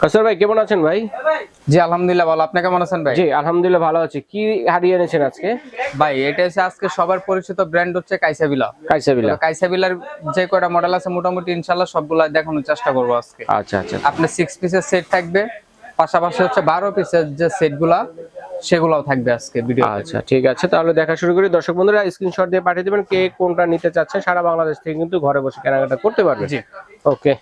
কাসর ভাই কেমন আছেন ভাই? জি আলহামদুলিল্লাহ ভালো। আপনি কেমন আছেন ভাই? জি আলহামদুলিল্লাহ ভালো আছি। কি হারিয়ে এনেছেন আজকে? ভাই এটা হচ্ছে আজকে সবার পরিচিত ব্র্যান্ড হচ্ছে কাইসাবিলা কাইসাবিলা কাইসাবিলার যে কয়টা মডেল আছে মোটামুটি ইনশাল্লাহ সবগুলা দেখানোর চেষ্টা করব আজকে। আচ্ছা আচ্ছা আপনার সিক্স পিসের সেট থাকবে পাশাপাশি হচ্ছে বারো পিসের যে সেটগুলা সেগুলাও থাকবে আজকে ভিডিও আচ্ছা ঠিক আছে। তাহলে দেখা শুরু করি। দর্শক বন্ধুরা স্ক্রিনশট দিয়ে পাঠিয়ে দেবেন কে কোনটা নিতে চাচ্ছে। সারা বাংলাদেশ থেকে কিন্তু ঘরে বসে কেনাকাটা করতে পারবে। জি। ওকে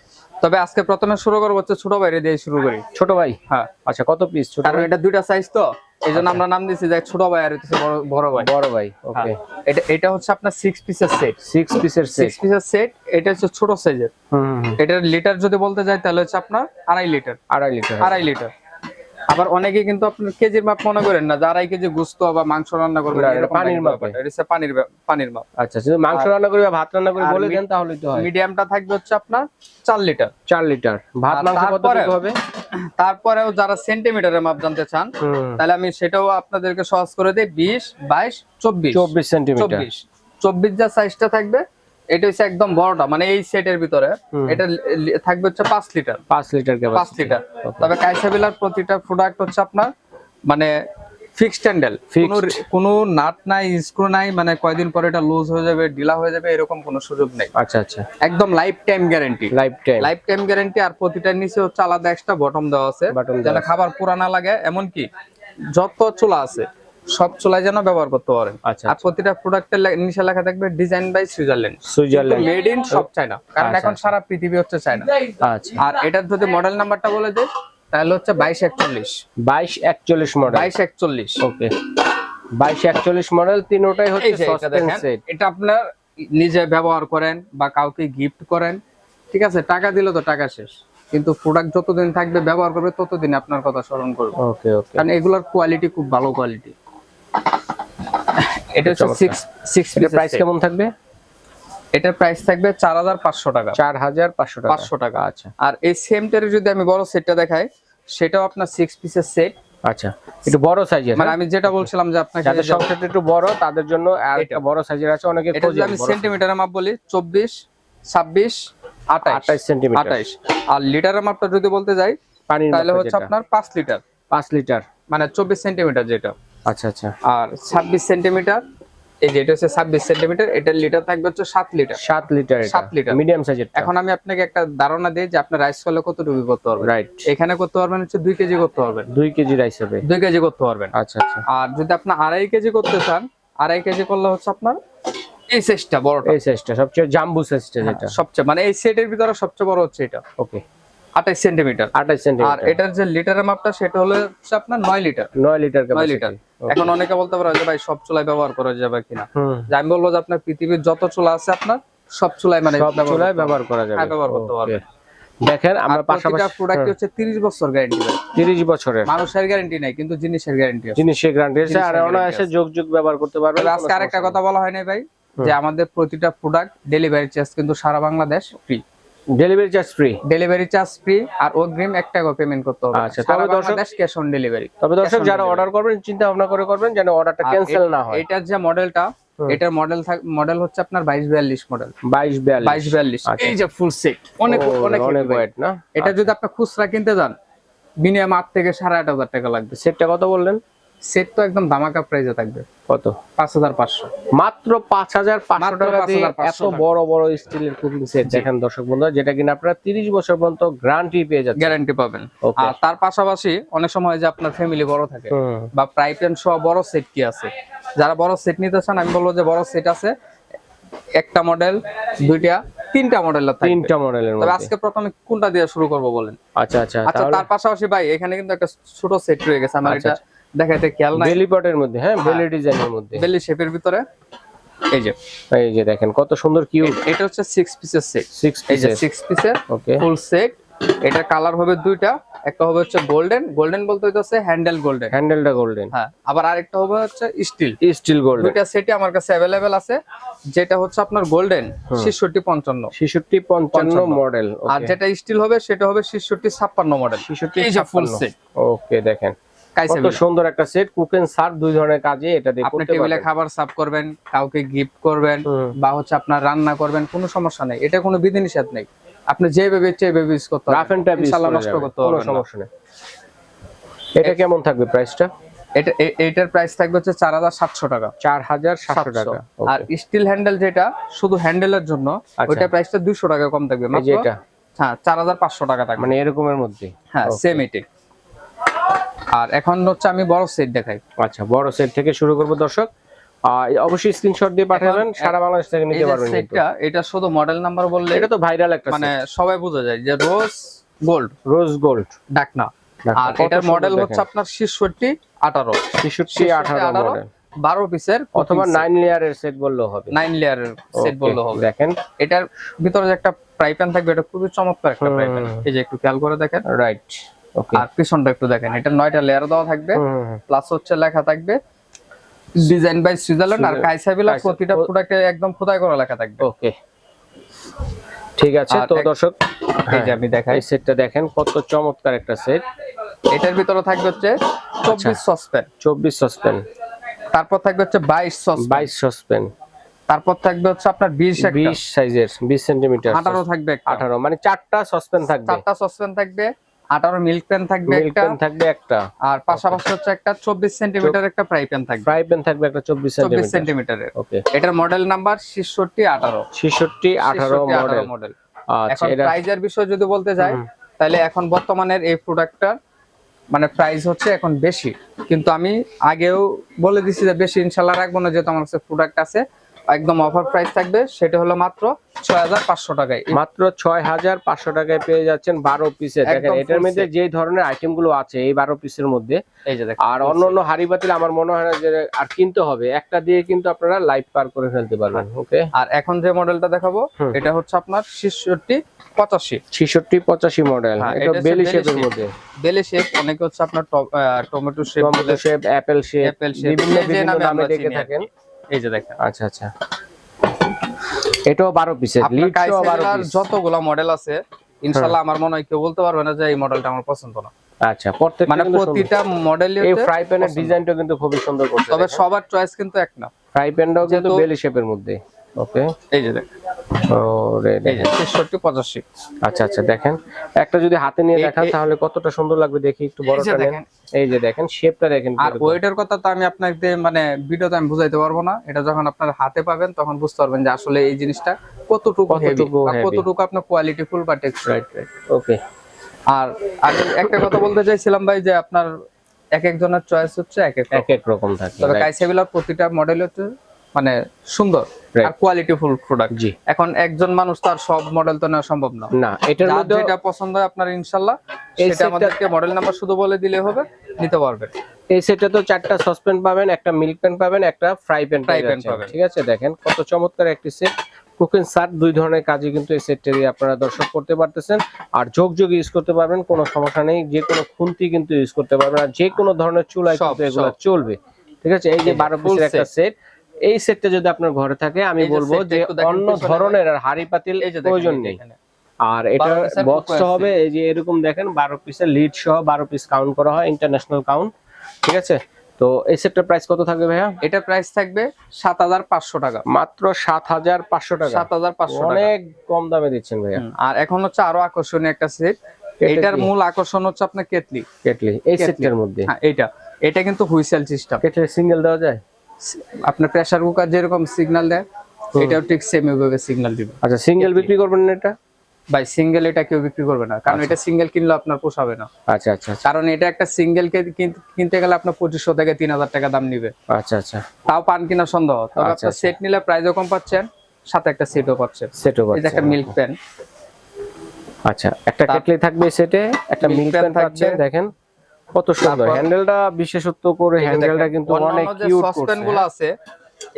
তবে আজকে প্রথমে শুরু করব হচ্ছে ছোট ভাই দিয়ে শুরু করি। ছোট ভাই? হ্যাঁ আচ্ছা কত পিস ছোট কারণ এটা দুইটা সাইজ তো এই জন্য আমরা নাম দিচ্ছি যে ছোট ভাই আর হচ্ছে বড় বড় ভাই। বড় ভাই ওকে হ্যাঁ। এটা এটা হচ্ছে আপনার সিক্স পিসের সেট সিক্স পিসের সেট সিক্স পিসের সেট এটা হচ্ছে ছোট সাইজের হুম হুম, হুম। এটার লিটার যদি বলতে যাই তাহলে হচ্ছে আপনার আড়াই লিটার আড়াই লিটার আড়াই লিটার আবার অনেকে কিন্তু আপনার কেজির মাপ মনে করেন না যে আড়াই কেজি গুস্ত বা মাংস রান্না এরকম পানির মাপ। এটা পানির পানির মাপ। আচ্ছা যদি মাংস রান্না করি বা ভাত রান্না করি বলে দেন তাহলেই তো হয়। মিডিয়ামটা থাকবে হচ্ছে আপনার চার লিটার। চার লিটার। ভাত মাংস কত হবে? তারপরেও যারা সেন্টিমিটারের মাপ জানতে চান তাহলে আমি সেটাও আপনাদেরকে সহজ করে দেই বিশ বাইশ চব্বিশ। চব্বিশ সেন্টিমিটার। চব্বিশ। চব্বিশ যা সাইজটা থাকবে এটা হচ্ছে একদম বড়টা মানে এই সেটের ভিতরে। এটা থাকবে হচ্ছে পাঁচ লিটার পাঁচ লিটার পাঁচ লিটার তবে কাইসাবিলার প্রতিটা প্রোডাক্ট হচ্ছে আপনার মানে ফিক্সড হ্যান্ডেল. কোনো কোনো নাট নাই স্ক্রু নাই মানে কয়দিন পরে এটা লুজ হয়ে যাবে ঢিলা হয়ে যাবে এরকম কোনো সুযোগ নেই। আচ্ছা আচ্ছা। একদম life time guarantee life time life time guarantee আর প্রতিটার নিচে হচ্ছে আলাদা এক্সট্রা বটম দেওয়া আছে। যেন। খাবার পুরানা লাগে এমনকি যত চুলা আছে সব চুলায় যেন ব্যবহার করতে পারেন আচ্ছা, আর প্রতিটা প্রোডাক্টের নিচে লেখা থাকবে design by Switzerland Switzerland made in সব চায়না কারণ আচ্ছা, এখন সারা পৃথিবী হচ্ছে চায়না আচ্ছা। আর এটার যদি মডেল নাম্বারটা বলে দেয় তাহলে হচ্ছে বাইশ একচল্লিশ। বাইশ একচল্লিশ মডেল বাইশ একচল্লিশ। ওকে। বাইশ একচল্লিশ মডেল তিনোটাই হচ্ছে এটা দেখেন এটা আপনার নিজে ব্যবহার করেন বা কাউকে গিফট করেন ঠিক আছে? টাকা দিলে তো টাকা শেষ। কিন্তু প্রোডাক্ট যতদিন থাকবে ব্যবহার করবে ততদিন আপনার কথা স্মরণ করবে। ওকে ওকে। কারণ এগুলোর কোয়ালিটি খুব ভালো কোয়ালিটি এটা হচ্ছে প্রাইস কেমন থাকবে? এটার প্রাইস থাকবে চার হাজার পাঁচশো টাকা। চার হাজার পাঁচশো টাকা। পাঁচশো টাকা আচ্ছা। আর এই সেমটারে যদি আমি বড় সেটটা দেখাই সেটাও আপনার সিক্স পিসের সেট আচ্ছা একটু বড় সাইজের মানে আমি যেটা বলছিলাম যে আপনাকে যাদের যে- সংসারটা একটু বড় তাদের জন্য আর একটা বড় সাইজের আছে অনেকে এটা যদি আমি সেন্টিমিটারের মাপ বলি সেন্টিমিটার আর লিটারের মাপটা যদি বলতে যাই পানির তাহলে হচ্ছে আপনার পাঁচ লিটার পাঁচ লিটার মানে চব্বিশ সেন্টিমিটার যেটা। আচ্ছা আচ্ছা। আর ছাব্বিশ সেন্টিমিটার এই যে এটা হচ্ছে ছাব্বিশ সেন্টিমিটার লিটার থাকবে হচ্ছে সাত লিটার। সাত লিটার সাত লিটার। মিডিয়াম সাইজের এখন আমি আপনাকে একটা ধারণা দিই যে আপনি রাইস কতটুকু করতে পারবেন রাইট এখানে করতে পারবেন হচ্ছে দুই কেজি করতে পারবেন। দুই কেজি রাইস হবে। দুই কেজি করতে পারবেন। আচ্ছা আচ্ছা। আর যদি আপনি আড়াই কেজি করতে চান আড়াই কেজি করলে হচ্ছে আপনার এই সাইজটা বড়টা। এই সাইজটা সবচেয়ে জাম্বু সাইজটা যেটা। সবচেয়ে মানে এই সেটের ভিতরে সবচেয়ে বড় হচ্ছে এটা। ওকে আঠাইশ সেন্টিমিটার। আঠাইশ আর সেন্টিমিটার এটার যে লিটারের মাপটা সেটা হলো হচ্ছে আপনার নয় লিটার। নয় লিটার নয় লিটার। এখন অনেকে বলতে পারে যে ভাই সব চুলায় ব্যবহার করা যাবে কিনা। আমি বলব যে আপনার পৃথিবীর যত চুলা আছে আপনার সব চুলায় মানে সব চুলায় ব্যবহার করা যাবে। হ্যাঁ, ব্যবহার করতে পারবে। দেখেন আমরা পাশাপাশি প্রোডাক্ট হচ্ছে 30 বছর গ্যারান্টি তিরিশ বছরের। মানুষের গ্যারান্টি নাই কিন্তু জিনিসের গ্যারান্টি আছে। জিনিসের গ্যারান্টি আছে আর guarantee অনায়াসে যোগ যোগ ব্যবহার করতে পারবে আজকে আরেকটা কথা বলা হয় নাই ভাই যে আমাদের প্রতিটা প্রোডাক্ট ডেলিভারি চার্জ কিন্তু সারা Bangladesh free delivery charge free delivery charge free আর অগ্রিম এক টাকা পেমেন্ট করতে হবে। আচ্ছা, তবে দর্শক- ক্যাশ অন ডেলিভারি তবে দর্শক যারা অর্ডার করবেন চিন্তা ভাবনা করে করবেন যেন অর্ডারটা ক্যান্সেল না হয়। এটার যে মডেলটা। এটার মডেল মডেল হচ্ছে আপনার বাইশ বিয়াল্লিশ মডেল বাইশ বিয়াল্লিশ। বাইশ বিয়াল্লিশ। আচ্ছা। এই যে ফুল সেট অনেক অনেক অনেক ওয়েট না? এটা যদি আপনি খুচরা কিনতে যান মিনিমাম আট থেকে সাড়ে আট হাজার টাকা লাগবে। সেটটা কত বললেন? সেট তো একদম ধামাকা প্রাইসে থাকবে। কত? পাঁচ হাজার পাঁচশো। মাত্র পাঁচ হাজার পাঁচশো টাকা দিয়ে এত বড় বড় স্টিলের কুকিং সেট দেখেন দর্শক বন্ধুরা যেটা কিনা আপনারা তিরিশ বছর পর্যন্ত গ্যারান্টি পেয়ে যাচ্ছেন। গ্যারান্টি পাবেন। আর তার পাশাপাশি অনেক সময় যে আপনার ফ্যামিলি বড় থাকে বা প্রাইপেন সহ বড় সেট কি আছে যারা বড় সেট নিতে চান আমি বলব যে বড় সেট আছে একটা মডেল দুইটা তিনটা মডেল তিনটা মডেলের তবে আজকে প্রথমে কোনটা দিয়ে শুরু করব বলেন? আচ্ছা আচ্ছা আচ্ছা তার পাশাপাশি ভাই এখানে কিন্তু একটা ছোট সেট রয়ে গেছে। আমার আচ্ছা, এটা দেখাইতে খেয়াল নাই বেলি পটের মধ্যে হ্যাঁ বেলি ডিজাইনের মধ্যে। বেলি শেপের ভিতরে। এই যে এই যে দেখেন কত সুন্দর কিউট এটা হচ্ছে সিক্স পিসের সেট সিক্স এই যে পিসের পিসের ওকে ফুল সেট এটা কালার হবে দুইটা। একটা হবে হচ্ছে গোল্ডেন গোল্ডেন বলতে হইতাছে হ্যান্ডেল গোল্ডেন হ্যান্ডেলটা গোল্ডেন হ্যাঁ আবার আরেকটা হবে হচ্ছে স্টিল স্টিল গোল্ডেন দুইটা সেটই আমার কাছে অ্যাভেলেবেল আছে। যেটা হচ্ছে আপনার গোল্ডেন ছেষট্টি পঞ্চান্ন। ছেষট্টি পঞ্চান্ন মডেল আর যেটা স্টিল হবে সেটা হবে ছেষট্টি ছাপ্পান্ন মডেল ছেষট্টি এই যে ফুল সেট ওকে দেখেন। কত সুন্দর একটা সেট কুকেন সার দুই ধরনের কাজে এটা দিয়ে আপনি টেবিলে খাবার সার্ভ করবেন কাউকে গিফট করবেন বা হচ্ছে আপনার রান্না করবেন কোনো সমস্যা নেই। এটা কোনো বিধিনিষেধ নেই। আপনি যেভাবে ইচ্ছে এইভাবে ইউজ করতে রাফ এন্ড টাইপ ইনশাআল্লাহ নষ্ট করতে কোনো সমস্যা নেই। এটা কেমন থাকবে প্রাইসটা এটা এ- এইটার প্রাইস থাকবে হচ্ছে চার হাজার সাতশো টাকা। চার হাজার সাতশো টাকা আর স্টিল হ্যান্ডেল যেটা শুধু হ্যান্ডেলের জন্য আচ্ছা। ওইটা প্রাইসটা দুইশো টাকা কম থাকবে মাত্র এটা? হ্যাঁ চার হাজার পাঁচশো টাকা থাকবে। মানে এরকমের মধ্যে হ্যাঁ সেম এটাই। আর এখন হচ্ছে আমি বড় সেট দেখাই। আচ্ছা বড় সেট থেকে শুরু করব দর্শক। অবশ্যই স্ক্রিনশট দিয়ে পাঠাবেন সারা বাংলাদেশ থেকে নিতে পারবেন। সেটটা এটা শুধু মডেল নাম্বার বললে এটা তো ভাইরাল একটা মানে সবাই বোঝা যায় যে রোজ গোল্ড রোজ গোল্ড ডাকনা। আর এটার মডেল হচ্ছে আপনার ছেষট্টি আঠারো। ছেষট্টি আঠারো মডেল বারো পিসের অথবা নাইন লেয়ারের সেট বললেও হবে। নাইন লেয়ারের সেট Okay, বললে হবে। দেখেন। এটার ভিতরে যে একটা ফ্রাই প্যান থাকবে এটা খুবই চমৎকার একটা ফ্রাই প্যান এই যে একটু খেয়াল করে দেখেন। রাইট আর পিছনটা একটু দেখেন এটা নয়টা লেয়ার দেওয়া থাকবে প্লাস হচ্ছে লেখা থাকবে ডিজাইন বাই সুইজারল্যান্ড আর কাইসাবিলা প্রতিটা প্রোডাক্টে একদম খোদাই করা লেখা থাকবে। ওকে ঠিক আছে তো দর্শক এই যে আমি দেখাই সেটটা দেখেন কত চমৎকার একটা সেট এটার ভিতরে থাকবে হচ্ছে আচ্ছা। চব্বিশ সসপ্যান। চব্বিশ সসপেন তারপর থাকবে হচ্ছে বাইশ সসপ্যান। বাইশ সসপেন তারপর থাকবে হচ্ছে আপনার বিশ একটা। বিশ সাইজের বিশ সেন্টিমিটার আঠারো থাকবে একটা। আঠারো মানে চারটা সসপেন থাকবে। চারটা সসপ্যান থাকবে। আঠারো মিল্ক প্যান থাকবে একটা। থাকবে একটা। আর পাশাপাশি হচ্ছে একটা চব্বিশ সেন্টিমিটার একটা ফ্রাই প্যান থাকবে। ফ্রাই প্যান থাকবে একটা চব্বিশ চব্বিশ সেন্টিমিটার সেন্টিমিটারের ওকে এটার মডেল নাম্বার ছেষট্টি আঠারো। ছেষট্টি আঠারো মডেল মডেল আচ্ছা এটা প্রাইজের বিষয় যদি বলতে যাই তাহলে এখন বর্তমানের এই প্রোডাক্টটার মানে প্রাইস হচ্ছে এখন বেশি। কিন্তু আমি আগেও বলে দিছি যে বেশি ইনশাল্লাহ রাখব না যেহেতু আমার কাছে প্রোডাক্ট আছে। একদম অফার প্রাইস থাকবে সেটা হলো মাত্র ছয় হাজার পাঁচশো টাকায়। মাত্র ছয় হাজার পাঁচশো টাকায় পেয়ে যাচ্ছেন বারো পিসে দেখেন এটার মধ্যে যে ধরনের আইটেমগুলো আছে এই বারো পিসের মধ্যে আর অন্য অন্য হাড়ি বাতিল আমার মনে হয় না যে আর কিনতে হবে একটা দিয়ে কিন্তু আপনারা লাইফ পার করে ফেলতে পারবেন ওকে আর এখন যে মডেলটা দেখাবো এটা হচ্ছে আপনার ছেষট্টি পঁচাশি। ছেষট্টি পঁচাশি মডেল হ্যাঁ, এটা বেলি শেপের মধ্যে। বেলে শেপ অনেকে হচ্ছে আপনার tomato shape tomato shape apple shape বিভিন্ন নামে আর থাকেন। এই যে দেখেন। আচ্ছা আচ্ছা। এটাও বারো পিসের লিডসও লিড সহ বারো কাইসেলার পিস যতগুলা মডেল আছে ইনশাআল্লাহ আমার মনে হয় কেউ বলতে পারবে না যে এই মডেলটা আমার পছন্দ না। আচ্ছা প্রত্যেক মানে প্রতিটা মডেলই এই ফ্রাই প্যানের ডিজাইনটা কিন্তু খুবই সুন্দর করছে তবে সবার চয়েস কিন্তু এক না। ফ্রাই প্যানটাও কিন্তু বেলি শেপের মধ্যে। ওকে। এই যে দেখেন। আচ্ছা আচ্ছা দেখেন। একটা যদি হাতে নিয়ে দেখান তাহলে কতটা সুন্দর লাগবে দেখি একটু এই যে বড়টা নেন। দেখেন। এই যে দেখেন শেপটা দেখেন আর। ওয়েটের কথা তো আমি আপনাকে মানে ভিডিওতে আমি বুঝাইতে পারব না। এটা যখন আপনার হাতে পাবেন তখন বুঝতে পারবেন যে আসলে এই জিনিসটা কতটুকু কতটুকু কতটুকু আপনার কোয়ালিটি ফুল বা টেক্সচার রাইট রাইট ওকে আর আমি একটা কথা বলতে চাইছিলাম ভাই যে আপনার এক একজনের চয়েস হচ্ছে এক এক রকম থাকে তবে right? প্রতিটা মডেল হচ্ছে মানে সুন্দর. আর কোয়ালিটি ফুল প্রোডাক্ট জি। এখন একজন মানুষ তার সব মডেল তো নেওয়া সম্ভব না। না এটার মধ্যে যেটা পছন্দ হয় আপনার ইনশাল্লাহ সেটা আমাদেরকে মডেল নাম্বার শুধু বলে দিলে হবে নিতে পারবেন এই সেটে তো চারটা সসপ্যান পাবেন একটা মিল্ক প্যান পাবেন একটা ফ্রাই প্যান পাবেন। ঠিক আছে দেখেন কত চমৎকার একটি সেট কুকিং সার দুই ধরনের কাজে কিন্তু এই সেটটা দিয়ে আপনারা দর্শক করতে পারতেছেন। আর যোগ যোগ ইউজ করতে পারবেন কোনো সমস্যা নেই। যে কোনো খুন্তি কিন্তু ইউজ করতে পারবেন। আর যে কোনো ধরনের চুলায় কিন্তু এগুলো চলবে। ঠিক আছে এই যে বারো পিসের একটা সেট এই সেটটা যদি আপনার ঘরে থাকে আমি বলব যে অন্য ধরনের আর হাড়ি পাতিল প্রয়োজন নেই। আর এটা 12 পিসের বক্সটা Coco হবে এই যে এরকম দেখেন বারো পিসের লিড সহ বারো পিস কাউন্ট করা হয় ইন্টারন্যাশনাল কাউন্ট ঠিক আছে? তো এই সেটটার প্রাইস কত থাকবে ভাইয়া? এটা প্রাইস থাকবে সাত হাজার পাঁচশো টাকা। মাত্র সাত হাজার পাঁচশো টাকা। সাত হাজার পাঁচশো অনেক কম দামে দিচ্ছেন ভাইয়া। আর এখন হচ্ছে আরও আকর্ষণীয় একটা সেট এটার মূল আকর্ষণ হচ্ছে আপনার কেটলি। কেটলি এই। সেটটার মধ্যে। হ্যাঁ এটা। এটা কিন্তু হুইসেল সিস্টেম কেটলি সিঙ্গেল দেওয়া যায়? আপনার প্রেসার কুকার যেরকম সিগন্যাল দেয় এটাও ঠিক সেম ভাবে সিগন্যাল দিবে। আচ্ছা সিঙ্গেল বিক্রি করবেন না এটা? ভাই সিঙ্গেল এটা কেউ বিক্রি করবে না কারণ এটা সিঙ্গেল কিনলে আপনার পোষাবে না। আচ্ছা আচ্ছা আচ্ছা। কারণ এটা একটা সিঙ্গেল কে কিনতে গেলে আপনার পঁচিশশো থেকে তিন হাজার টাকা দাম নিবে। আচ্ছা আচ্ছা। তাও পান কিনা সন্দেহ। তবে আচ্ছা, আপনার আচ্ছা। সেট নিলে প্রাইজও কম পাচ্ছেন সাথে একটা সেটও পাচ্ছেন। সেটও যে একটা মিল্ক প্যান আচ্ছা একটা কেটলি থাকবে সেটে একটা মিল্ক প্যান থাকছে থাকবে। দেখেন। কত সুন্দর। হ্যান্ডেলটা বিশেষত্ব করে হ্যান্ডেলটা কিন্তু অনেক কিউট সসপ্যান করছে। গুলো আছে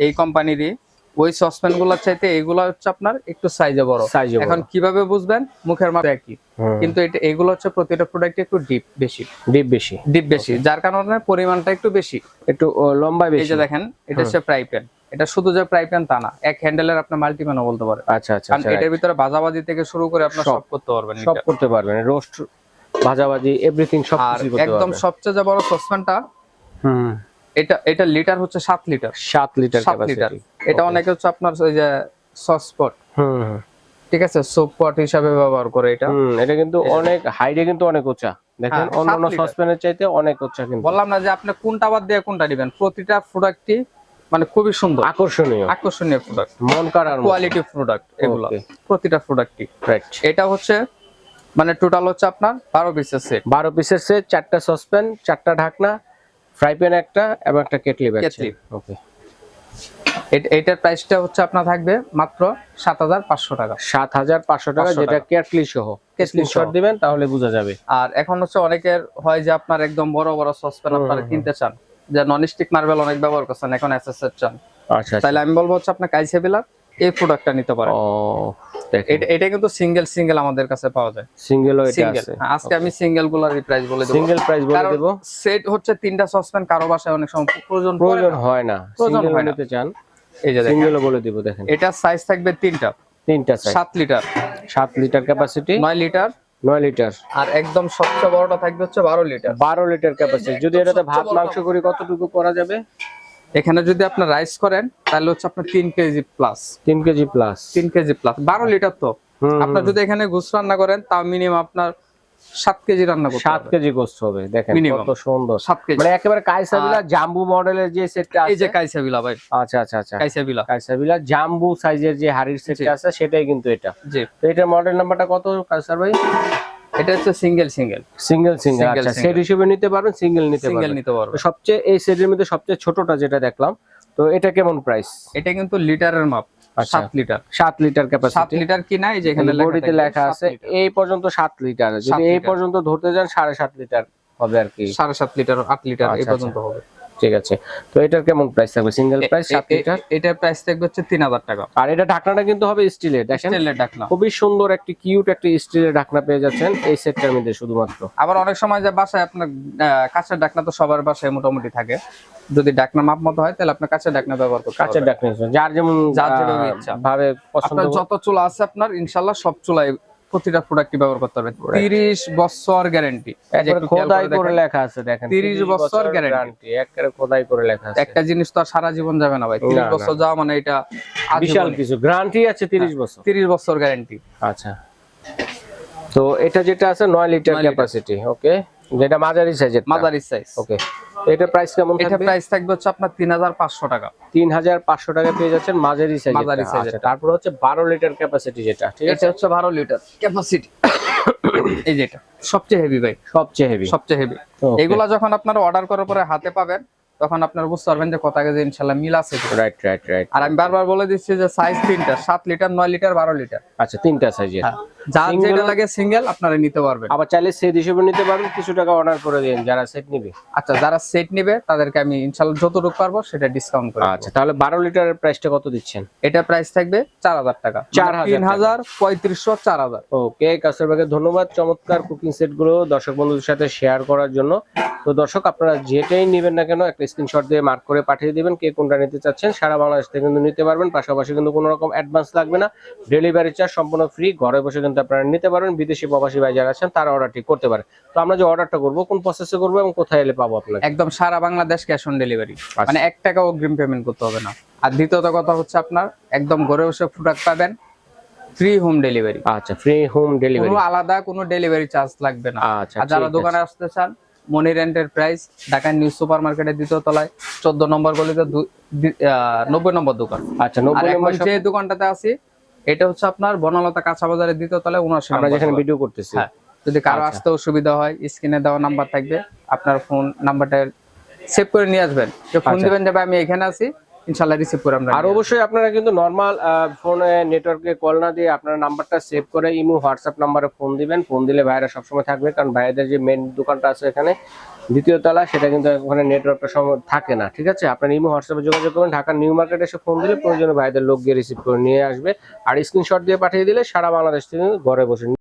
এই কোম্পানিরই ওই সসপ্যানগুলোর চাইতে এগুলো হচ্ছে আপনার একটু সাইজে বড়। এখন কীভাবে বুঝবেন? মুখের মাপ একই। কিন্তু এটা এগুলো হচ্ছে প্রতিটা প্রোডাক্ট একটু ডিপ বেশি। ডিপ বেশি। ডিপ বেশি। যার কারণে পরিমাণটা একটু বেশি। একটু লম্বা এই বেশি। যে দেখেন এটা হচ্ছে ফ্রাই প্যান এটা শুধু যে ফ্রাই প্যান তা না এক হ্যান্ডেলের আপনার মাল্টিপ্যানও বলতে পারে আচ্ছা আচ্ছা আচ্ছা এটার ভিতরে ভাজাবাজি থেকে শুরু করে আপনার সব। সব করতে পারবেন সব করতে পারবেন। রোস্ট ভাজাভাজি এভরিথিং সব আর কিছু করতে একদম সবচেয়ে যে বড় সসপ্যানটা হুম। এটা এটা লিটার হচ্ছে সাত লিটার। সাত লিটার সাত লিটার। ক্যাপাসিটি এটা অনেকে হচ্ছে আপনার ওই যে সস পট। হুম। ঠিক আছে? সোপ পট হিসাবে ব্যবহার করে এটা। হুম এটা কিন্তু অনেক হাইটে কিন্তু অনেক উঁচা। দেখেন হ্যাঁ, অন্যান্য সসপ্যানের চাইতে অনেক উঁচা কিন্তু। বললাম না যে আপনি কোনটা বাদ দিয়ে কোনটা দিবেন প্রতিটা প্রোডাক্টই মানে খুবই সুন্দর। আকর্ষণীয়। আকর্ষণীয় প্রোডাক্ট মন কাড়ার কোয়ালিটি প্রোডাক্ট এগুলো। প্রতিটা প্রোডাক্টই রাইট এটা হচ্ছে মানে টোটাল হচ্ছে আপনার বারো পিসের সেট বারো পিসের সেট চারটা সসপ্যান চারটা ঢাকনা ফ্রাই প্যান একটা এবং একটা কেটলি ব্যাগ কেটলি। ওকে এটার প্রাইসটা হচ্ছে আপনার থাকবে মাত্র সাত হাজার পাঁচশো টাকা। সাত হাজার পাঁচশো টাকা যেটা কেটলি সহ। কেটলি। স্ক্রিনশট দিবেন তাহলে বোঝা যাবে। আর এখন হচ্ছে অনেকের হয় যে আপনার একদম বড় বড় সসপ্যান আপনারা কিনতে চান। যে নন স্টিক মার্বেল অনেক ব্যবহার করছেন এখন এসএসএর চান। আচ্ছা আচ্ছা। তাহলে আমি বলব হচ্ছে আপনার কাইসেবিলার এই প্রোডাক্টটা নিতে পারেন। ও এটা এটা কিন্তু সিঙ্গেল সিঙ্গেল আমাদের কাছে পাওয়া যায়। সিঙ্গেলও এটা সিঙ্গেল আছে। আজকে আমি সিঙ্গেলগুলার প্রাইস বলে দেবো। সিঙ্গেল প্রাইস বলে দেব। সেট হচ্ছে তিনটা সসপ্যান কারও বাসায় অনেক সময় প্রয়োজন প্রয়োজন হয় না। সিঙ্গেল নিতে চান। এই যে দেখেন। সিঙ্গেলও বলে দিব দেখেন। এটা সাইজ থাকবে তিনটা। তিনটা সাইজ সাত লিটার সাত লিটার ক্যাপাসিটি নয় লিটার নয় লিটার আর একদম সবচেয়ে বড়টা থাকবে হচ্ছে বারো লিটার বারো লিটার ক্যাপাসিটি যদি এটাতে ভাত মাংস করি কতটুকু করা যাবে? এখানে যদি আপনার রাইস করেন তাহলে হচ্ছে আপনার তিন কেজি প্লাস তিন কেজি প্লাস তিন কেজি প্লাস বারো লিটার তো। আপনার যদি এখানে ঘুষ রান্না করেন তাও মিনিমাম আপনার সাত কেজি রান্না করতে সাত। কেজি গোস্ত হবে দেখেন। কত সুন্দর। সাত কেজি। মানে একেবারে কাইসাবিলা জাম্বু মডেলের যে সেটটা এই আছে। যে কাইসাবিলা ভাই। আচ্ছা আচ্ছা আচ্ছা। কাইসাবিলা। কাইসাবিলা জাম্বু সাইজের যে হাড়ির সেটটা আছে সেটাই কিন্তু এটা। জি। তো এটার মডেল নাম্বারটা কত কাইসার ভাই? এটা হচ্ছে সিঙ্গেল সিঙ্গেল সিঙ্গেল সিঙ্গেল আচ্ছা সেট হিসেবে নিতে পারবেন সিঙ্গেল নিতে সিঙ্গেল নিতে পারবে তো সবচেয়ে এই সেটের মধ্যে সবচেয়ে ছোটটা যেটা দেখলাম তো এটা কেমন প্রাইস এটা কিন্তু লিটারের মাপ আচ্ছা। সাত লিটার। সাত লিটার সাত ক্যাপাসিটি লিটার কি না এই যে এখানে বডিতে লেখা আছে এই পর্যন্ত সাত লিটার। সাত যদি এই পর্যন্ত ধরতে যান সাড়ে সাত লিটার হবে আর কি। সাড়ে সাত লিটার আট লিটার এই আচ্ছা, পর্যন্ত হবে। ঠিক আছে। তো এটার কেমন প্রাইস থাকবে? সিঙ্গেল প্রাইস সাত লিটার এটার প্রাইস থাকবে হচ্ছে তিন হাজার টাকা। আর এটা ঢাকনাটা কিন্তু হবে স্টিলের দেখেন? স্টেনলেস ডাকলাম খুবই সুন্দর একটি কিউট একটি স্টিলের ঢাকনা পেয়ে যাচ্ছেন এই সেটটার মধ্যে শুধুমাত্র। আবার অনেক সময় যে বাসায় আপনার আহ, কাঁচের ডাকনা তো সবার বাসায় মোটামুটি থাকে। যদি ডাকনা মাপ মতো হয় তাহলে আপনার কাঁচের ডাকনা ব্যবহার করতে কাঁচের হবে ঢাকনা যার যেমন যার যেভাবে ইচ্ছা। ভাবে পছন্দ আপনার যত চুলা আছে আপনার ইনশাল্লাহ সব চুলাই প্রতিটা প্রোডাক্টই ব্যবহার করতে হবে। তিরিশ বছর গ্যারেন্টি খোদাই করে লেখা আছে দেখেন। 30 বছর। গ্যারান্টি একবারে খোদাই করে লেখা আছে। একটা জিনিস তো আর সারা জীবন যাবে না ভাই। তিরিশ। বছর যাওয়া মানে এটা বিশাল কিছু। গ্যারান্টি আছে 30 বছর। তিরিশ বছর গ্যারেন্টি আচ্ছা। তো এটা যেটা আছে 9 লিটার নয় লিটার। ক্যাপাসিটি ওকে যেটা মাঝারি সাইজের মাদারি সাইজ ওকে এটা প্রাইস কেমন এটা প্রাইস থাকবে হচ্ছে আপনার তিন হাজার পাঁচশো টাকা। 3500 টাকা পেয়ে যাচ্ছেন মাঝারি সাইজের মাঝারি size আচ্ছা তারপর হচ্ছে 12 লিটার ক্যাপাসিটি যেটা ঠিক আছে? এটা হচ্ছে বারো লিটার ক্যাপাসিটি এই যেটা। সবচেয়ে হেভি ভাই। সবচেয়ে হেভি সবচেয়ে হেভি এগুলা যখন আপনারা অর্ডার করার পরে হাতে পাবেন তখন আপনারা বুঝতে পারবেন যে কত কেজি ইনশাল্লাহ মিল আছে রাইট রাইট রাইট আর আমি বারবার বলে দিচ্ছি যে সাইজ তিনটা সাত লিটার নয় লিটার বারো লিটার। আচ্ছা তিনটা সাইজের হ্যাঁ যার যেটা লাগে সিঙ্গেল আপনারা নিতে পারবেন। আবার চাইলে সেট হিসেবে নিতে পারবেন কিছু টাকা অর্ডার করে দিন যারা সেট নিবে। আচ্ছা যারা সেট নিবে তাদেরকে আমি ইনশাল্লাহ যতটুকু পারব সেটা ডিসকাউন্ট করে আচ্ছা তাহলে 12 লিটারের প্রাইসটা কত দিচ্ছেন? এটা প্রাইস থাকবে চার হাজার টাকা। 4,000 তিন হাজার পঁয়ত্রিশশো চার হাজার। ওকে কাস্টমারকে ধন্যবাদ। চমৎকার কুকিং সেটগুলো দর্শক বন্ধুদের সাথে শেয়ার করার জন্য। তো দর্শক আপনারা যেটাই নেবেন না কেন একটা স্ক্রিনশট দিয়ে মার্ক করে পাঠিয়ে দিবেন কে কোনটা নিতে চাচ্ছেন। সারা বাংলাদেশ থেকে কিন্তু নিতে পারবেন পাশাপাশি কিন্তু কোনো রকম অ্যাডভান্স লাগবে না। ডেলিভারি চার্জ সম্পূর্ণ ফ্রি ঘরে বসে কিন্তু আপনারা নিতে পারবেন। বিদেশি প্রবাসী ভাই যারা আছেন তারা অর্ডারটি করতে পারে। তো আমরা যে অর্ডারটা করব কোন প্রসেসে করব এবং কোথায় এলে পাবো আপনাকে? একদম সারা বাংলাদেশ ক্যাশ অন ডেলিভারি মানে এক টাকা অগ্রিম পেমেন্ট করতে হবে না। আর দ্বিতীয়ত কথা হচ্ছে আপনার একদম ঘরে বসে প্রোডাক্ট পাবেন ফ্রি হোম ডেলিভারি আচ্ছা ফ্রি হোম ডেলিভারি কোনো আলাদা কোনো ডেলিভারি চার্জ লাগবে না। আচ্ছা যারা দোকানে আসতে চান মনি রেন্টের প্রাইস ঢাকা নিউজ সুপার মার্কেটের দ্বিতীয় তলায় চোদ্দ নম্বর গলিতে নব্বই নম্বর দোকান। আচ্ছা যে দোকানটাতে আছি এটা হচ্ছে আপনার বনলতা কাঁচা বাজারের দ্বিতীয় তলায় উনআশি আমরা যেখানে ভিডিও করতেছি। হ্যাঁ যদি কারও আচ্ছা। আসতে অসুবিধা হয় স্ক্রিনে দেওয়া নাম্বার থাকবে আপনার ফোন নাম্বারটা সেভ করে নিয়ে আসবেন। যে ফোন আচ্ছা। দিবেন যাবে আমি এখানে আছি। ইনশাল্লাহ রিসিভ করে আমরা আর অবশ্যই আপনারা কিন্তু নর্মাল ফোনে নেটওয়ার্কে কল না দিয়ে আপনার নাম্বারটা সেভ করে ইমো হোয়াটসঅ্যাপ নাম্বারে ফোন দিবেন। ফোন দিলে ভাইরা সবসময় থাকবে কারণ ভাইদের যে মেন দোকানটা আছে এখানে দ্বিতীয় তলা সেটা কিন্তু ওখানে নেটওয়ার্কটা সময় থাকে না ঠিক আছে? আপনার ইমো হোয়াটসঅ্যাপে যোগাযোগ করবেন ঢাকার নিউ মার্কেটে এসে ফোন দিলে প্রয়োজনে ভাইদের লোক গিয়ে রিসিভ করে নিয়ে আসবে। আর স্ক্রিনশট দিয়ে পাঠিয়ে দিলে সারা বাংলাদেশ থেকে ঘরে বসে